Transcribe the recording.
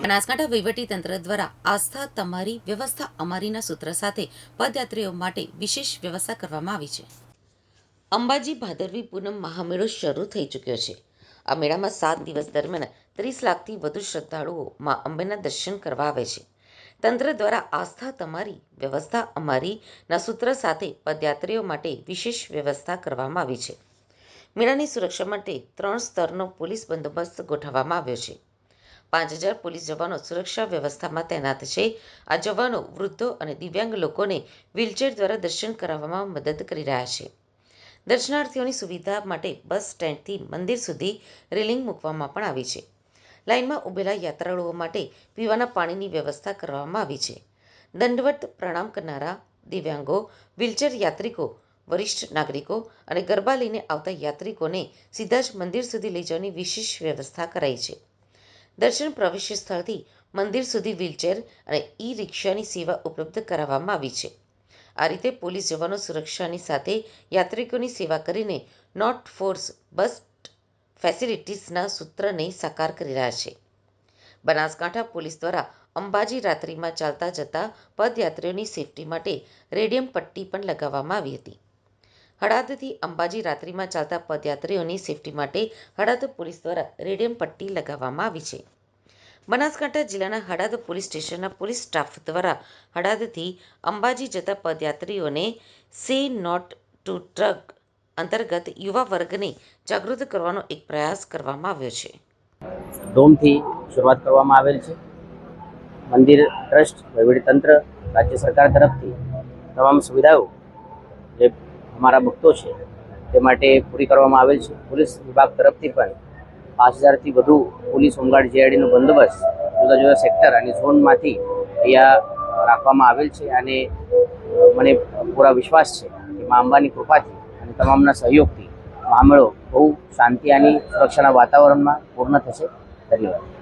બનાસકાંઠા વહીવટી તંત્ર દ્વારા આસ્થા તમારી વ્યવસ્થા અમારીના સૂત્ર સાથે પદયાત્રીઓ માટે વિશેષ વ્યવસ્થા કરવામાં આવી છે. અંબાજી ભાદરવી પૂનમ મહામેળો શરૂ થઈ ચૂક્યો છે. આ મેળામાં સાત દિવસ દરમિયાન ત્રીસ લાખથી વધુ શ્રદ્ધાળુઓ મા અંબેના દર્શન કરવા આવે છે. તંત્ર દ્વારા આસ્થા તમારી વ્યવસ્થા અમારીના સૂત્ર સાથે પદયાત્રીઓ માટે વિશેષ વ્યવસ્થા કરવામાં આવી છે. મેળાની સુરક્ષા માટે ત્રણ સ્તરનો પોલીસ બંદોબસ્ત ગોઠવવામાં આવ્યો છે. પાંચ હજાર પોલીસ જવાનો સુરક્ષા વ્યવસ્થામાં તૈનાત છે. આ જવાનો વૃદ્ધો અને દિવ્યાંગ લોકોને વ્હીલચેર દ્વારા દર્શન કરાવવામાં મદદ કરી રહ્યા છે. દર્શનાર્થીઓની સુવિધા માટે બસ સ્ટેન્ડથી મંદિર સુધી રેલિંગ મૂકવામાં પણ આવી છે. લાઇનમાં ઊભેલા યાત્રાળુઓ માટે પીવાના પાણીની વ્યવસ્થા કરવામાં આવી છે. દંડવત પ્રણામ કરનારા દિવ્યાંગો, વ્હીલચેર યાત્રિકો, વરિષ્ઠ નાગરિકો અને ગરબા લઈને આવતા યાત્રિકોને સીધા જ મંદિર સુધી લઈ જવાની વિશેષ વ્યવસ્થા કરાઈ છે. દર્શન પ્રવેશ સ્થળથી મંદિર સુધી વ્હીલચેર અને ઈ રિક્ષાની સેવા ઉપલબ્ધ કરાવવામાં આવી છે. આ રીતે પોલીસ જવાનો સુરક્ષાની સાથે યાત્રિકોની સેવા કરીને નોટ ફોર્સ બસ ફેસિલિટીસના સૂત્રને સાકાર કરી રહ્યા છે. બનાસકાંઠા પોલીસ દ્વારા અંબાજી રાત્રિમાં ચાલતા જતા પદયાત્રીઓની સેફટી માટે રેડિયમ પટ્ટી પણ લગાવવામાં આવી હતી. હળાદથી અંબાજી રાત્રિમાં ચાલતા પદયાત્રીઓની સેફટી માટે હળાદ પોલીસ દ્વારા રેડિયમ પટ્ટી લગાવવામાં આવી છે. બનાસકાંઠા જિલ્લાના હળાદ પોલીસ સ્ટેશનના પોલીસ સ્ટાફ દ્વારા હળાદથી અંબાજી જતા પદયાત્રીઓને સે નોટ ટુ ટ્રક અંતર્ગત યુવા વર્ગને જાગૃત કરવાનો એક પ્રયાસ કરવામાં આવ્યો છે. ડોમથી શરૂઆત કરવામાં આવેલ છે. મંદિર ટ્રસ્ટ તંત્ર રાજ્ય સરકાર તરફથી તમામ સુવિધાઓ જે અમારા ભક્તો છે, તે માટે પૂરી કરવામાં આવેલ છે. પોલીસ વિભાગ તરફથી પણ પાંચ હજારથી વધુ પોલીસ હોમગાર્ડ જીઆઈડીનો બંદોબસ્ત જુદા જુદા સેક્ટર અને ઝોનમાંથી અહીંયા રાખવામાં આવેલ છે અને મને પૂરા વિશ્વાસ છે કે મા અંબાની કૃપાથી અને તમામના સહયોગથી મામળો બહુ શાંતિ અને સુરક્ષાના વાતાવરણમાં પૂર્ણ થશે. ધન્યવાદ.